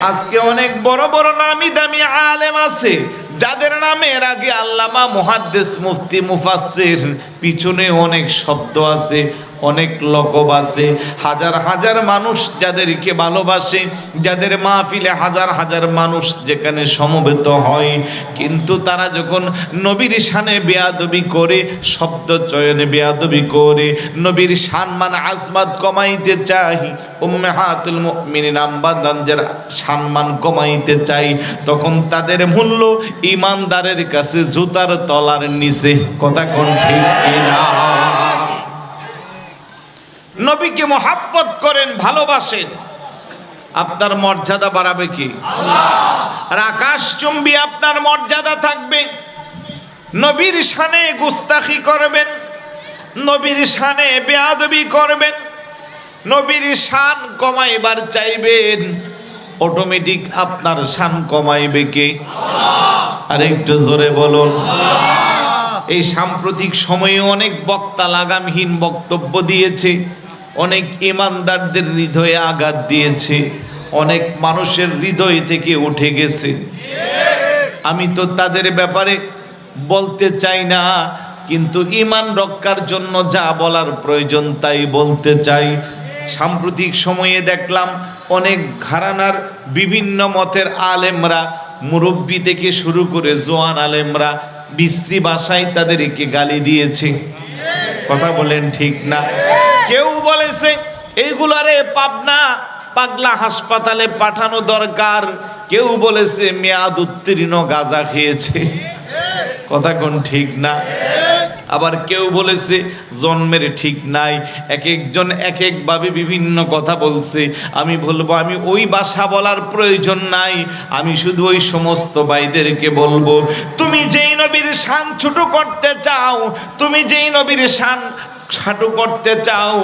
আজকে অনেক বড় বড় নামি দামি আলেম আছে, যাদের নামে এর আগে আল্লামা মুহাদ্দিস মুফতি মুফাসসির পিছনে অনেক শব্দ আছে। অনেক লকব আছে হাজার হাজার মানুষ যাদেরকে ভালোবাসে, যাদের মাহফিলে হাজার হাজার মানুষ যেখানে সমবেত হয়। কিন্তু তারা যখন নবীর শানে বেয়াদবি করে, শব্দ চয়নে বেয়াদবি করে, নবীর সম্মান আজমাত কমাইতে চাই উম্মাহাতুল মুমিনিন আম্বাদানদের সম্মান কমাইতে চাই তখন তাদের মূল্য ইমানদারের কাছে জুতার তলার নিচে। কথা কোন ঠিক কিনা? নবীকে মোহাব্বত করেন ভালোবাসেন। আপনার মর্যাদা বাড়াবে কি? আর আকাশ চুম্বি আপনার মর্যাদা থাকবে। নবীর শানে গুস্তাখি করবেন নবীর শানে বেয়াদবি করবেন নবীর শান কমাইবার চাইবেন। অটোমেটিক আপনার শান কমাইবে কে? আর একটু জোরে বলুন। এই সাম্প্রতিক সময়ে অনেক বক্তা লাগামহীন বক্তব্য দিয়েছে। অনেক ইমানদারদের হৃদয়ে আঘাত দিয়েছে, অনেক মানুষের হৃদয় থেকে উঠে গেছে। আমি তো তাদের ব্যাপারে বলতে চাই না, কিন্তু ইমান রক্ষার জন্য যা বলার প্রয়োজন তাই বলতে চাই। সাম্প্রতিক সময়ে দেখলাম অনেক ঘরানার বিভিন্ন মতের আলেমরা, মুরব্বী থেকে শুরু করে জোয়ান আলেমরা বিশ্রী ভাষায় তাদেরকে গালি দিয়েছে। কথা বলেন ঠিক না? কেউ বলেছে এইগুলারে পাবনা পাগলা হাসপাতালে পাঠানো দরকার। কেউ বলেছে, মেয়াদ উত্তীর্ণ গাঁজা খেয়েছে। কথা কোন ঠিক না? আবার কেউ বলেছে, জন্মের ঠিক নাই। এক একজন, এক একভাবে বিভিন্ন কথা বলছে। আমি বলব, আমি ওই ভাষা বলার প্রয়োজন নাই। আমি শুধু ওই সমস্ত ভাইদেরকে বলব, তুমি যেই নবীর শান ছোট করতে চাও, তুমি যেই নবীর শান ছাটু করতে চাও,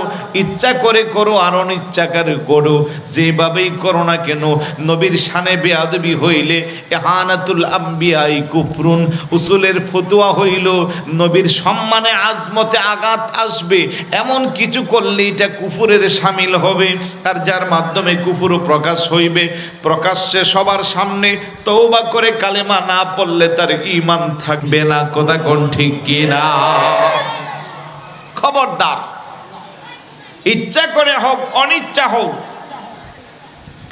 ইচ্ছা করে করো আর অনিচ্ছা করে করো। যেভাবেই করো না কেন, নবীর শানে বেয়াদবি হইলে এহানাতুল আম্বিয়াই কুফরুন। উসুলের ফতুয়া হইল, নবীর সম্মানে আজমতে আঘাত আসবে। এমন কিছু করলে এটা কুফুরের সামিল হবে, আর যার মাধ্যমে কুফুর প্রকাশ হইবে, প্রকাশ্যে সবার সামনে তৌবা করে কালেমা না পড়লে তার ইমান থাকবে না। কথা কোন ঠিক কি না খবরদার। ইচ্ছা করে হোক, অনিচ্ছা হোক,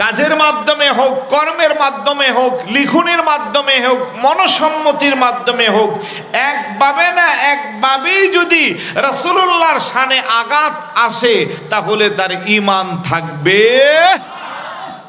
কাজের মাধ্যমে হোক, কর্মের মাধ্যমে হোক, লিখনের মাধ্যমে হোক, মনসম্মতির মাধ্যমে হোক, একভাবে না একভাবেই যদি রসুল্লাহর সানে আঘাত আসে, তাহলে তার ইমান থাকবে।